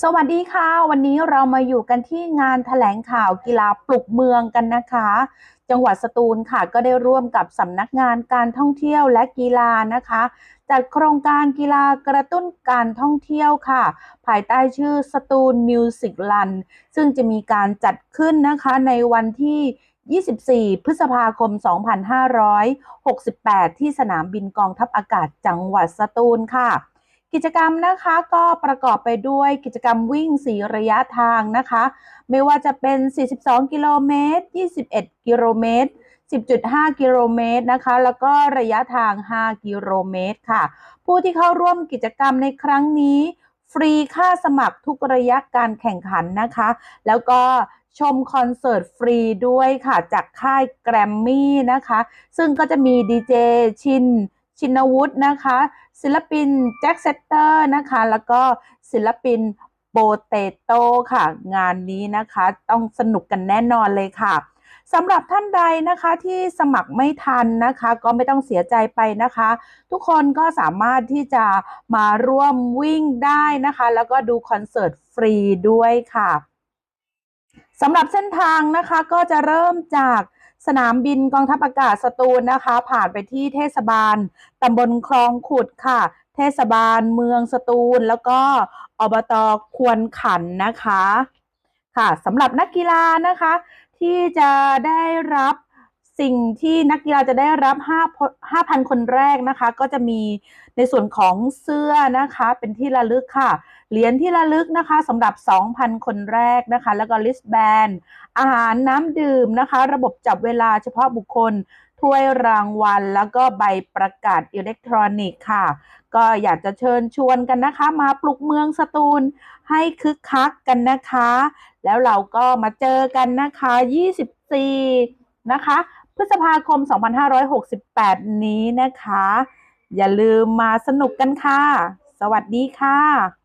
สวัสดีค่ะ วันนี้เรามาอยู่กันที่งานแถลงข่าวกีฬาปลุกเมืองกันนะคะ จังหวัดสตูลค่ะก็ได้ร่วมกับสำนักงานการท่องเที่ยวและกีฬานะคะ จัดโครงการกีฬากระตุ้นการท่องเที่ยวค่ะ ภายใต้ชื่อสตูลมิวสิกลันซึ่งจะมีการจัดขึ้นนะคะในวันที่24 พฤษภาคม 2568 ที่สนามบินกองทัพอากาศจังหวัดสตูลค่ะ กิจกรรมนะคะก็ประกอบไปด้วยกิจกรรมวิ่ง4ระยะทางนะคะ ไม่ว่าจะเป็น 42 กิโลเมตร 21 กิโลเมตร 10.5 กิโลเมตรนะคะ แล้วก็ระยะทาง 5 กิโลเมตรค่ะ ผู้ที่เข้าร่วมกิจกรรมในครั้งนี้ ฟรีค่าสมัครทุกระยะการแข่งขันนะคะ แล้วก็ชมคอนเสิร์ตฟรีด้วยค่ะ จากค่ายแกรมมี่นะคะ ซึ่งก็จะมีดีเจชิน ชินวุฒินะคะ ศิลปินแจ็คเซตเตอร์นะคะ แล้วก็ศิลปินโปเตโต้ค่ะ งานนี้นะคะต้องสนุกกันแน่นอนเลยค่ะสำหรับท่านใดนะคะที่สมัครไม่ทันนะคะ ก็ไม่ต้องเสียใจไปนะคะ ทุกคนก็สามารถที่จะมาร่วมวิ่งได้นะคะ แล้วก็ดูคอนเสิร์ตฟรีด้วยค่ะสำหรับเส้นทางนะคะก็จะเริ่มจาก สนามบินกองทัพอากาศสตูลนะคะ ผ่านไปที่เทศบาลตำบลคลองขุดค่ะ เทศบาลเมืองสตูล แล้วก็อบตควรขันนะคะ ค่ะสำหรับนักกีฬานะคะ ที่จะได้รับ สิ่งที่นักกีฬาจะได้รับ5 5,000 คนแรกนะคะ ก็จะมีในส่วนของเสื้อนะคะ เป็นที่ระลึกค่ะ เหรียญที่ระลึกนะคะสำหรับ 2,000 คนแรกนะคะ แล้วก็ลิสแบนอาหารน้ำดื่มนะคะ ระบบจับเวลาเฉพาะบุคคลถ้วยรางวัล แล้วก็ใบประกาศอิเล็กทรอนิกส์ค่ะ ก็อยากจะเชิญชวนกันนะคะ มาปลุกเมืองสตูลให้คึกคักกันนะคะ แล้วเราก็มาเจอกันนะคะ 24 นะคะ พฤษภาคม 2568 นี้นะคะ อย่าลืมมาสนุกกันค่ะ สวัสดีค่ะ